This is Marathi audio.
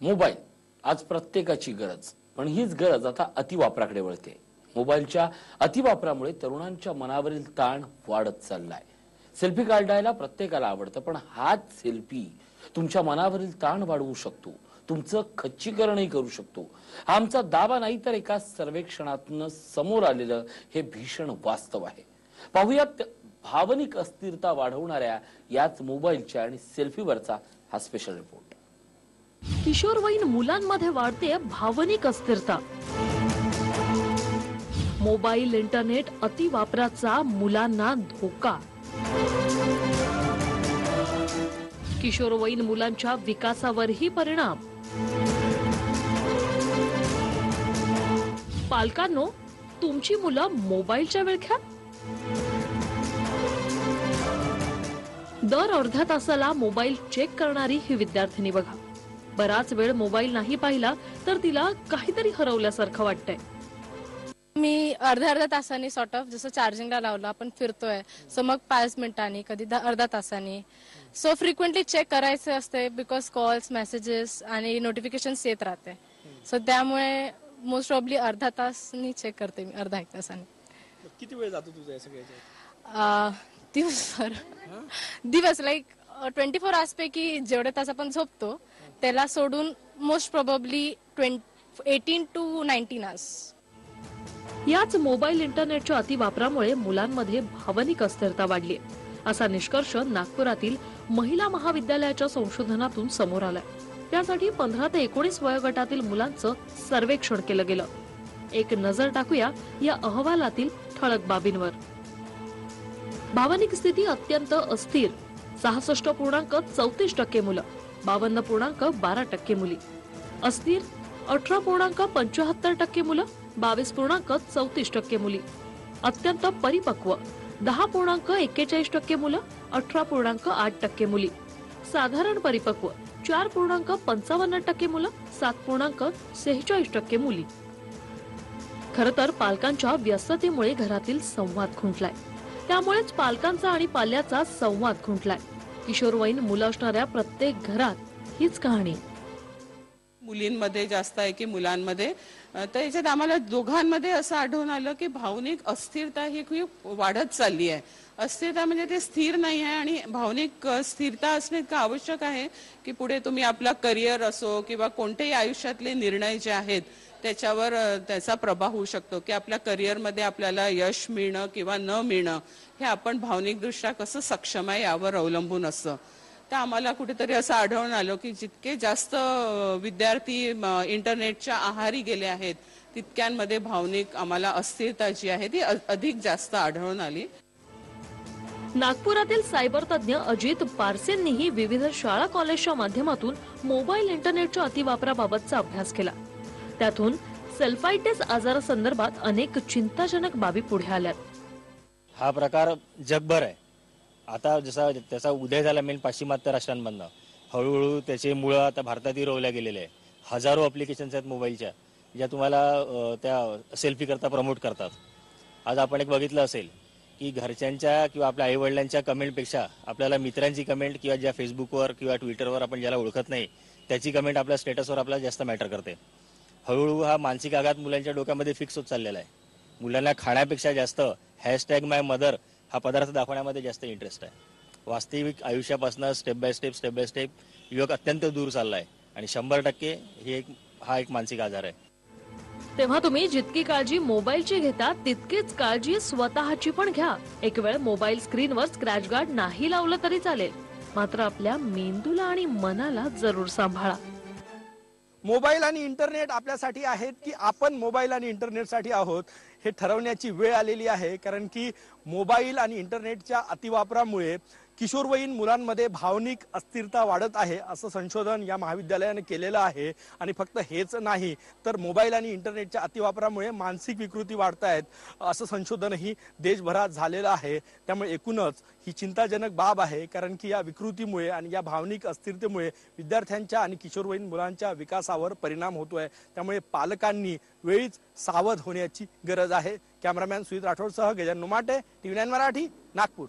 मोबाईल आज प्रत्येकाची गरज. पण हीच गरज आता अतिवापराकडे वळते. मोबाईलच्या अतिवापरामुळे तरुणांच्या मनावरील ताण वाढत चाललाय. सेल्फी काढायला प्रत्येकाला आवडतं पण हाच सेल्फी तुमच्या मनावरील ताण वाढवू शकतो. तुमचं खच्चीकरणही करू शकतो. हा आमचा दावा नाही तर एका सर्वेक्षणातनं समोर आलेलं हे भीषण वास्तव आहे. पाहूयात भावनिक अस्थिरता वाढवणाऱ्या याच मोबाईलच्या आणि सेल्फीवरचा हा स्पेशल रिपोर्ट किशोरवयीन मुलांमध्ये वाढते भावनिक अस्थिरता. मोबाईल इंटरनेट अतिवापराचा मुलांना धोका. किशोरवयीन मुलांच्या विकासावरही परिणाम. पालकांनो तुमची मुलं मोबाईलच्या विळख्यात? दर अर्ध्या तासाला मोबाईल चेक करणारी ही विद्यार्थिनी बघा. बराच वेळ मोबाईल नाही पाहिला तर तिला काहीतरी हरवल्यासारखं वाटतंय. मी अर्ध्या अर्ध्या तासाने सॉर्ट ऑफ जसं चार्जिंगला लावलं आपण फिरतोय. सो मग पाच मिनिटांनी कधी अर्धा तासाने. सो फ्रिक्वेंटली चेक करायचे असते बिकॉज कॉल्स मेसेजेस आणि नोटिफिकेशन येत राहते. सो त्यामुळे मोस्ट प्रॉब्ली अर्धा तासनी चेक करते मी अर्धा एक तासाने. किती वेळ जातो तुझा दिवसभर. दिवस लाईक ट्वेंटी फोर आवर्स पैकी जेवढे तास आपण झोपतो त्याला सोडून most probably eighteen to nineteen hours याच मोबाईल इंटरनेटच्या अतिवापरामुळे मुलांमध्ये भावनिक अस्थिरता वाढली असा निष्कर्ष नागपुरातील महिला महाविद्यालयाच्या संशोधनातून समोर आलाय. त्यासाठी पंधरा ते एकोणीस वयोगटातील मुलांचं सर्वेक्षण केलं गेलं. एक नजर टाकूया या अहवालातील ठळक बाबींवर. भावनिक स्थिती अत्यंत अस्थिर. सहासष्ट पूर्णांक चौतीस टक्के मुलं. बावन्न पूर्णांक बारा टक्के मुली. अस्थिर अठरा पूर्णांक पंचाहत्तर टक्के मुलं बावीस पूर्णांक चौतीस टक्के मुली. अत्यंत परिपक्व दहा पूर्णांक एक्केचाळीस टक्के मुलं अठरा पूर्णांक आठ टक्के मुली. साधारण परिपक्व चार पूर्णांक पंचावन्न टक्के मुलं सात पूर्णांक सेहेचाळीस टक्के मुली. खर तर पालकांच्या व्यस्ततेमुळे घरातील संवाद खुंटलाय. त्यामुळेच पालकांचा आणि पाल्याचा संवाद खुंटलाय. किशोरवयीन मुलं असणाऱ्या प्रत्येक घरात हीच कहाणी. मुलींमध्ये जास्त आहे की मुलांमध्ये? तर याच्यात आम्हाला दोघांमध्ये असं आढळून आलं की भावनिक अस्थिरता ही खूप वाढत चालली आहे. अस्थिरता म्हणजे ते स्थिर नाही आहे आणि भावनिक स्थिरता असणे इतकं आवश्यक आहे की पुढे तुम्ही आपला करिअर असो किंवा कोणतेही आयुष्यातले निर्णय जे आहेत त्याच्यावर त्याचा प्रभाव होऊ शकतो की आपल्या करिअरमध्ये आपल्याला यश मिळणं किंवा न मिळणं हे आपण भावनिकदृष्ट्या कसं सक्षम आहे यावर अवलंबून असतं. तर आम्हाला कुठेतरी असं आढळून आलं की जितके जास्त विद्यार्थी इंटरनेटच्या आहारी गेले आहेत तितक्यांमध्ये भावनिक आम्हाला अस्थिरता जी आहे ती अधिक जास्त आढळून आली. नागपुरातील सायबर तज्ञ अजित पारसेंनीही विविध शाळा कॉलेजच्या माध्यमातून मोबाईल इंटरनेटच्या अतिवापराबाबतचा अभ्यास केला. त्यातून सेल्फायटिस आजारासंदर्भात अनेक चिंताजनक बाबी पुढे आल्यात. हा प्रकार जगभर आहे. आता जसा त्याचा उदय झाला मेन पाश्चिमात्य राष्ट्रांमधनं. हळूहळू त्याचे मुळं आता भारतातही रोवल्या गेलेले आहे हजारो अप्लिकेशन्स आहेत मोबाईलच्या ज्या तुम्हाला त्या सेल्फी करता प्रमोट करतात. आज आपण एक बघितलं असेल की घरच्यांच्या किंवा आपल्या आईवडिलांच्या कमेंटपेक्षा आपल्याला मित्रांची कमेंट किंवा ज्या फेसबुकवर किंवा ट्विटरवर आपण ज्याला ओळखत नाही त्याची कमेंट आपल्या स्टेटसवर आपल्याला जास्त मॅटर करते. हळूहळू हा मानसिक आघात मुलांच्या डोक्यामध्ये फिक्स होत चाललेला आहे. मुलांना खाण्यापेक्षा जास्त हॅशटॅग माय मदर हा पदार्थ दाखवण्यामध्ये जास्त इंटरेस्ट आहे. वास्तविक आयुष्यापासून step by step step by step युवक अत्यंत दूर चालला आहे आणि शंभर टक्के हे एक हा एक मानसिक आजार आहे. तेव्हा तुम्ही जितकी काळजी मोबाईलची घेता तितकीच काळजी स्वतःची पण घ्या. एक वेळ मोबाईल स्क्रीनवर स्क्रॅच गार्ड नाही लावलं तरी चालेल. मात्र आपल्या मेंदूला आणि मनाला जरूर सांभाळा. मोबाईल आणि इंटरनेट आपल्यासाठी आहेत की आपण मोबाईल आणि इंटरनेटसाठी आहोत? हे ठरवण्याची वेळ आलेली आहे कारण की मोबाईल आणि इंटरनेटच्या अतिवापरामुळे किशोरवयीन मुलांमध्ये भावनिक अस्थिरता वाढत आहे असं संशोधन या महाविद्यालयाने केलेलं आहे. आणि फक्त हेच नाही तर मोबाईल आणि इंटरनेटच्या अतिवापरामुळे मानसिक विकृती वाढत आहेत असं संशोधनही देशभरात झालेलं आहे. त्यामुळे एकूणच ही चिंताजनक बाब आहे कारण की या विकृतीमुळे आणि या भावनिक अस्थिरतेमुळे विद्यार्थ्यांच्या आणि किशोरवयीन मुलांच्या विकासावर परिणाम होतोय. त्यामुळे पालकांनी वेळीच सावध होण्याची गरज आहे. कॅमेरामॅन सुजित राठोडसह गजान नुमाटे टीव्ही नाईन मराठी नागपूर.